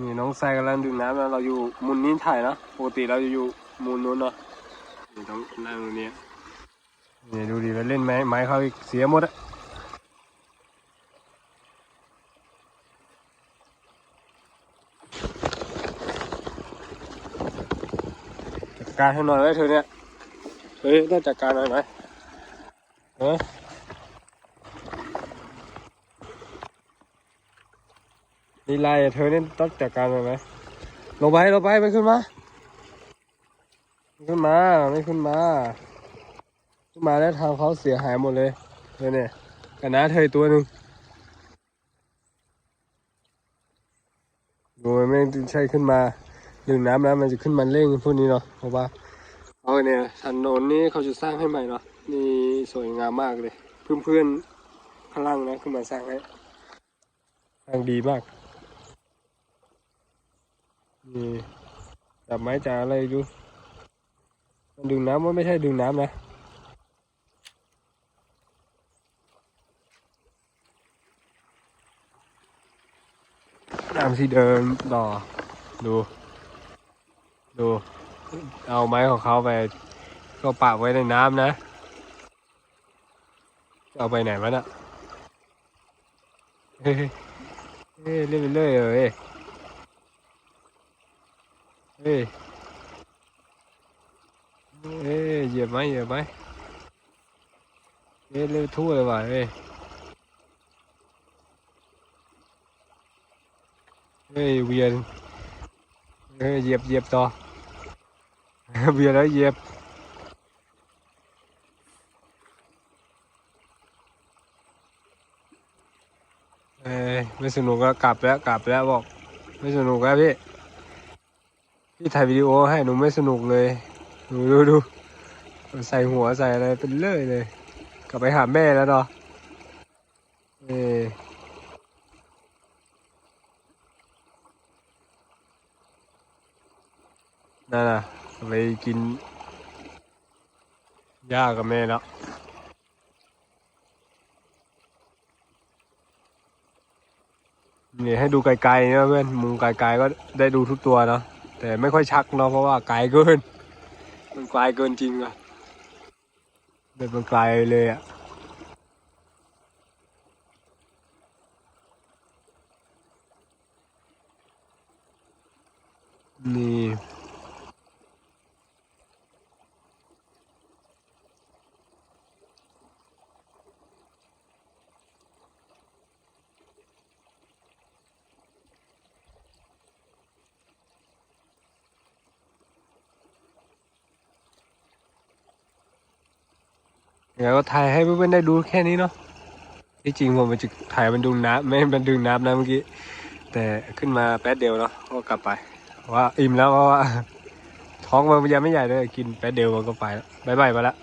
นี่น้องทรายกำลังดื่มน้ำนะเราอยู่มุมนี้ถ่ายนะปกติเราจะอยู่มุมนู้นเนาะนี่ต้องนั่งตรงนี้นี่ดูดิไปเล่นไม้ไม้เขาอีกเสียหมดอะจัดการให้หน่อยไว้เธอเนี่ยเฮ้ยต้องจัดการหน่อยไหมเออ นี่ไล่เธอเนี่ยต้องจัดการหน่อยไหมลงไปลงไปไม่ขึ้นมาขึ้นมาไม่ขึ้นมา ขึ้นมาแล้วทางเขาเสียหายหมดเลยเธอเนี่ยกันนะเธอตัวหนึ่งดูมันไม่ใช่ขึ้นมาดึงน้ำแล้วมันจะขึ้นมาเร่งพวกนี้เนาะเพราะว่าเอาเนี่ยถนนนี้เขาจะสร้างให้ใหม่เนาะนี่สวยงามมากเลย เพื่อนเพื่อนๆข้างล่างนะขึ้นมาสร้างให้สร้างดีมาก นี่จับไม้จับอะไรดูมันดึงน้ำว่าไม่ใช่ดึงน้ำนะน้ำที่เดินต่อ ดู ดู เอาไม้ของเขาไป ก็ปาไว้ในน้ำนะจะเอาไปไหนวะน่ะเฮ้ยเฮ้ยเล่นไปเรื่อยเอ้ย เฮ้ยเอ้ยเหยียบไหมเหยียบไหมเอ้ยเร็วทั่วเลยว่ะเฮ้ยเฮ้ยเวียนเฮ้ยเหยียบเหยียบต่อเวียนแล้วเหยียบเอ้ยไม่สนุกก็กลับแล้วกลับแล้วบอก ไม่สนุกแล้วพี่ พี่ถ่ายวิดีโอให้หนูไม่สนุกเลยดูดูดูใส่หัวใส่อะไรเป็นเลื่อยเลย กลับไปหาแม่แล้วเนาะเออนั่นน่ะไปกินหญ้ากับแม่แล้วนี่ให้ดูไกลๆนะเพื่อนมุมไกลๆก็ได้ดูทุกตัวเนาะ แต่ไม่ค่อยชักเนาะเพราะว่าไกลเกิน มันไกลเกินจริงอะเดินมันไกลเลยอะนี่ เดี๋ยวก็ถ่ายให้เพื่อนๆได้ดูแค่นี้เนาะที่จริงผมมันจะถ่ายมันดึงน้ำไม่มันดึงน้ำนะเมื่อกี้ แต่ขึ้นมาแป๊ดเดียวเนาะก็กลับไป ว่าอิ่มแล้วเพราะว่าท้องมันยังไม่ใหญ่เลยกินแป๊ดเดียวมันก็ไปแล้วบายบายไปแล้ว